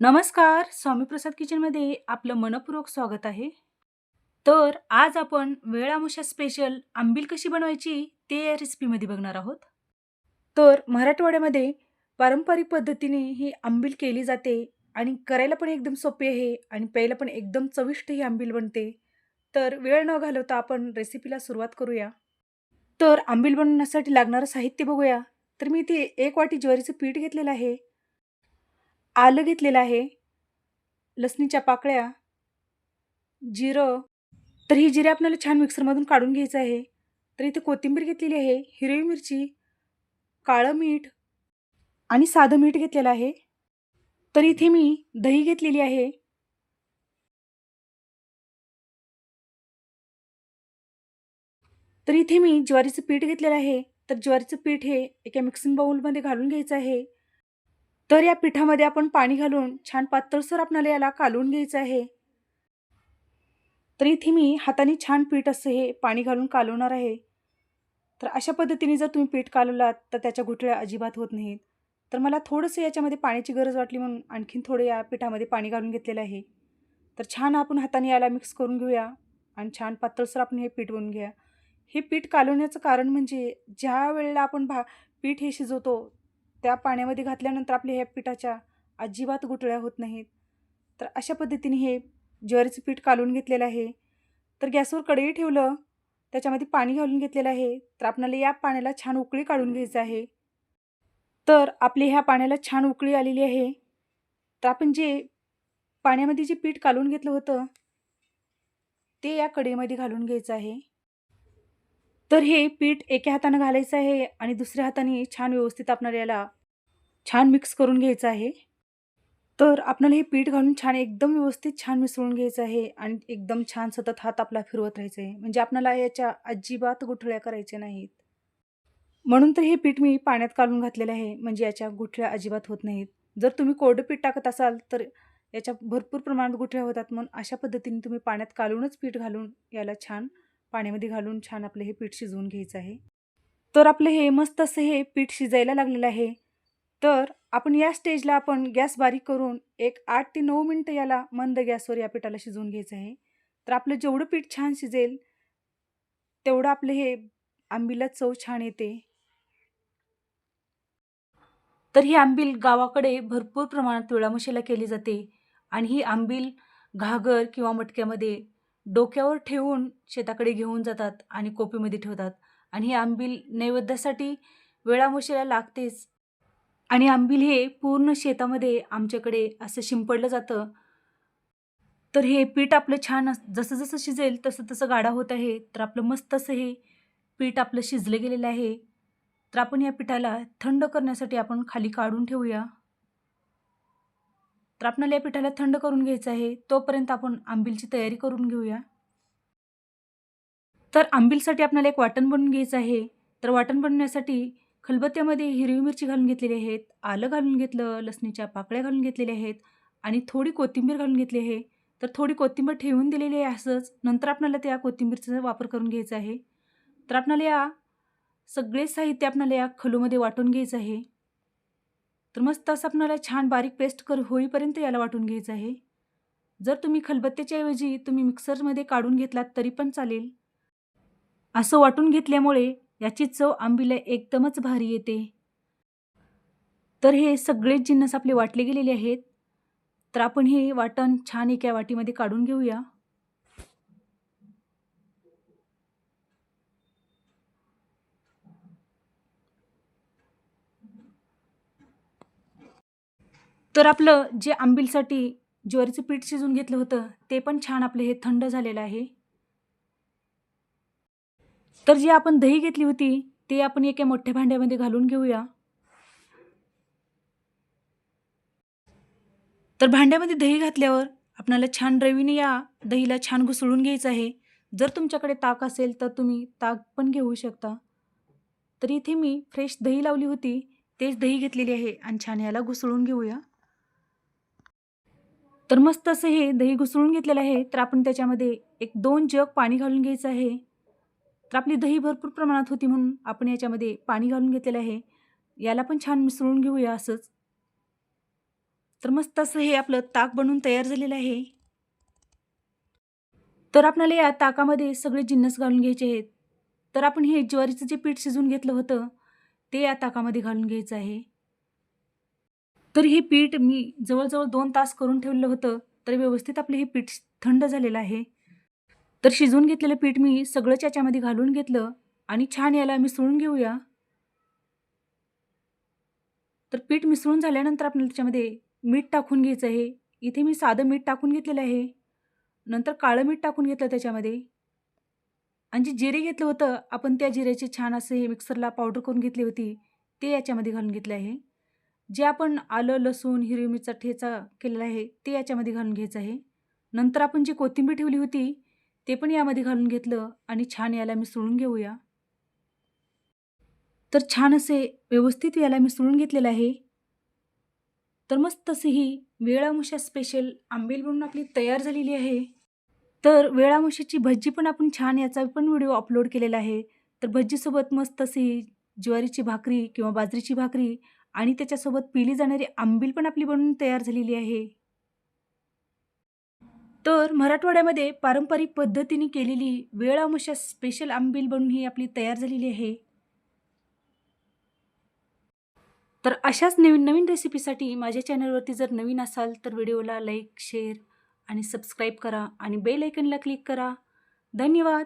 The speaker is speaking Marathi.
नमस्कार. स्वामीप्रसाद किचनमध्ये आपलं मनःपूर्वक स्वागत आहे. तर आज आपण वेळामुशा स्पेशल आंबील कशी बनवायची ते या रेसिपीमध्ये बघणार आहोत. तर मराठवाड्यामध्ये पारंपरिक पद्धतीने ही आंबील केली जाते आणि करायला पण एकदम सोपी आहे आणि प्यायला पण एकदम चविष्ट ही आंबील बनते. तर वेळ न घालवता आपण रेसिपीला सुरुवात करूया. तर आंबील बनवण्यासाठी लागणारं साहित्य बघूया. तर मी इथे एक वाटी ज्वारीचं पीठ घेतलेलं आहे. आलं घेतलेलं आहे, लसणीच्या पाकळ्या, जिरं. तर ही जिरे आपल्याला छान मिक्सरमधून काढून घ्यायचं आहे. तर इथे कोथिंबीर घेतलेली आहे, हिरवी मिरची, काळं मीठ आणि साधं मीठ घेतलेलं आहे. तर इथे मी दही घेतलेली आहे. तर इथे मी ज्वारीचं पीठ घेतलेलं आहे. तर ज्वारीचं पीठ हे एका मिक्सिंग बाउलमध्ये घालून घ्यायचं आहे. तर या पिठामध्ये आपण पाणी घालून छान पातळसर आपल्याला याला कालून घ्यायचं आहे. तर इथे मी हाताने छान पीठ असं हे पाणी घालून कालवणार आहे. तर अशा पद्धतीने जर तुम्ही पीठ कालवलात तर त्याच्या घुटळ्या अजिबात होत नाहीत. तर मला थोडंसं याच्यामध्ये पाण्याची गरज वाटली म्हणून आणखीन थोडं या पिठामध्ये पाणी घालून घेतलेलं आहे. तर छान आपण हाताने याला मिक्स करून घेऊया आणि छान पातळसर आपण हे पीठ बनवून घ्या. हे पीठ कालवण्याचं कारण म्हणजे ज्या वेळेला आपण भा पीठ हे शिजवतो त्या पाण्यामध्ये घातल्यानंतर आपल्या ह्या पिठाच्या अजिबात गुठळ्या होत नाहीत. तर अशा पद्धतीने हे ज्वारीचं पीठ काढून घेतलेलं आहे. तर गॅसवर कढई ठेवलं, त्याच्यामध्ये पाणी घालून घेतलेलं आहे. तर आपल्याला या पाण्याला छान उकळी काढून घ्यायचं आहे. तर आपली ह्या पाण्याला छान उकळी आलेली आहे. तर आपण जे पाण्यामध्ये जे पीठ काढून घेतलं होतं, ते या कढईमध्ये घालून घ्यायचं आहे. तर हे पीठ एका हातानं घालायचं आहे आणि दुसऱ्या हाताने छान व्यवस्थित आपणाला याला छान मिक्स करून घ्यायचं आहे. तर आपल्याला हे पीठ घालून छान एकदम व्यवस्थित छान मिसळून घ्यायचं आहे आणि एकदम छान सतत हात आपला फिरवत राहायचं आहे. म्हणजे आपल्याला याच्या अजिबात गुठळ्या करायच्या नाहीत. म्हणून तर हे पीठ मी पाण्यात काढून घातलेलं आहे, म्हणजे याच्या गुठळ्या अजिबात होत नाहीत. जर तुम्ही कोरडं पीठ टाकत असाल तर याच्या भरपूर प्रमाणात गुठळ्या होतात. म्हणून अशा पद्धतीने तुम्ही पाण्यात कालूनच पीठ घालून याला छान पाण्यामध्ये घालून छान आपलं हे पीठ शिजवून घ्यायचं आहे. तर आपलं हे मस्त असं हे पीठ शिजायला लागलेलं आहे. तर आपण या स्टेजला आपण गॅस बारीक करून एक आठ ते नऊ मिनटं याला मंद गॅसवर या पिठाला शिजवून घ्यायचं आहे. तर आपलं जेवढं पीठ छान शिजेल, तेवढं आपलं हे आंबीला चव छान येते. तर ही आंबील गावाकडे भरपूर प्रमाणात तिळामशीला केली जाते आणि ही आंबील घागर किंवा मटक्यामध्ये डोक्यावर ठेवून शेताकडे घेऊन जातात आणि कोपीमध्ये ठेवतात आणि ही आंबील नैवेद्यासाठी वेळामुशीला लागतेच. आणि आंबील हे पूर्ण शेतामध्ये आमच्याकडे असं शिंपडलं जातं. तर हे पीठ आपलं छान अस जसं जसं शिजेल तसं तसं गाढा होत आहे. तर आपलं मस्त असं हे पीठ आपलं शिजलं गेलेलं आहे. तर आपण या पिठाला थंड करण्यासाठी आपण खाली काढून ठेवूया. तर आपल्याला या पिठाला थंड करून घ्यायचं आहे. तोपर्यंत आपण आंबीलची तयारी करून घेऊया. तर आंबीलसाठी आपल्याला एक वाटण बनवून घ्यायचं आहे. तर वाटण बनवण्यासाठी खलबत्त्यामध्ये हिरवी मिरची घालून घेतलेली आहेत, आलं घालून घेतलं, लसणीच्या पाकळ्या घालून घेतलेल्या आहेत आणि थोडी कोथिंबीर घालून घेतली आहे. तर थोडी कोथिंबीर ठेवून दिलेली आहे असंच. नंतर आपल्याला त्या कोथिंबीरचा वापर करून घ्यायचा आहे. तर आपल्याला या सगळे साहित्य आपल्याला या खलूमध्ये वाटून घ्यायचं आहे. तर मस्त असं आपणाला छान बारीक पेस्ट कर होईपर्यंत याला वाटून घ्यायचं आहे. जर तुम्ही खलबत्त्याच्या ऐवजी तुम्ही मिक्सरमध्ये काढून घेतलात तरी पण चालेल. असं वाटून घेतल्यामुळे याची चव आंबीला एकदमच भारी येते. तर हे सगळेच जिन्नस आपले वाटले गेलेले आहेत. तर आपण हे वाटण छान एका वाटीमध्ये काढून घेऊया. तर आपलं जे आंबीलसाठी ज्वारीचं पीठ शिजवून घेतलं होतं, ते पण छान आपलं हे थंड झालेलं आहे. तर जी आपण दही घेतली होती, ते आपण एका मोठ्या भांड्यामध्ये घालून घेऊया. तर भांड्यामध्ये दही घातल्यावर आपल्याला छान रवीने या दहीला छान घुसळून घ्यायचं आहे. जर तुमच्याकडे ताक असेल तर तुम्ही ताक पण घेऊ शकता. तर इथे मी फ्रेश दही लावली होती, तेच दही घेतलेली आहे आणि छान याला घुसळून घेऊया. तर मस्त असं हे दही घुसळून घेतलेलं आहे. तर आपण त्याच्यामध्ये एक दोन जग पाणी घालून घ्यायचं आहे. तर आपली दही भरपूर प्रमाणात होती म्हणून आपण याच्यामध्ये पाणी घालून घेतलेलं आहे. याला पण छान मिसळून घेऊया असंच. तर मस्त असं हे आपलं ताक बनवून तयार झालेलं आहे तर आपल्याला या ताकामध्ये सगळे जिन्नस घालून घ्यायचे आहेत तर आपण हे ज्वारीचं जे पीठ शिजवून घेतलं होतं ते या ताकामध्ये घालून घ्यायचं आहे तर हे पीठ मी जवळजवळ दोन तास करून ठेवलं होतं तर व्यवस्थित आपलं हे पीठ थंड झालेलं आहे. तर शिजवून घेतलेलं पीठ मी सगळंच याच्यामध्ये घालून घेतलं आणि छान याला मिसळून घेऊया. तर पीठ मिसळून झाल्यानंतर आपल्याला त्याच्यामध्ये मीठ टाकून घ्यायचं आहे. इथे मी साधं मीठ टाकून घेतलेलं आहे. नंतर काळं मीठ टाकून घेतलं त्याच्यामध्ये. आणि जे जिरे घेतलं होतं आपण त्या जिऱ्याचे छान असे हे मिक्सरला पावडर करून घेतली होती ते याच्यामध्ये घालून घेतले आहे. जे आपण आलं लसूण हिरवी मिरचा ठेचा केलेला आहे ते याच्यामध्ये घालून घ्यायचं आहे. नंतर आपण जी कोथिंबीर ठेवली होती ते पण यामध्ये घालून घेतलं आणि छान याला मिसळून घेऊया. तर छान असे व्यवस्थित याला मिसळून घेतलेलं आहे. तर मस्त अशी ही वेळामुशा स्पेशल आंबेल बनून आपली तयार झालेली आहे. तर वेळामुशाची भज्जी पण आपण छान याचा पण व्हिडिओ अपलोड केलेला आहे. तर भज्जीसोबत मस्त अशी ज्वारीची भाकरी किंवा बाजरीची भाकरी आणि त्याच्यासोबत पिली जाणारी आंबील पण आपली बनवून तयार झालेली आहे. तर मराठवाड्यामध्ये पारंपरिक पद्धतीने केलेली वेळामुशा स्पेशल आंबील बनून ही आपली तयार झालेली आहे. तर अशाच नवीन नवीन रेसिपीसाठी माझ्या चॅनलवरती जर नवीन असाल तर व्हिडिओला लाईक शेअर आणि सबस्क्राईब करा आणि बेल आयकनला क्लिक करा. धन्यवाद!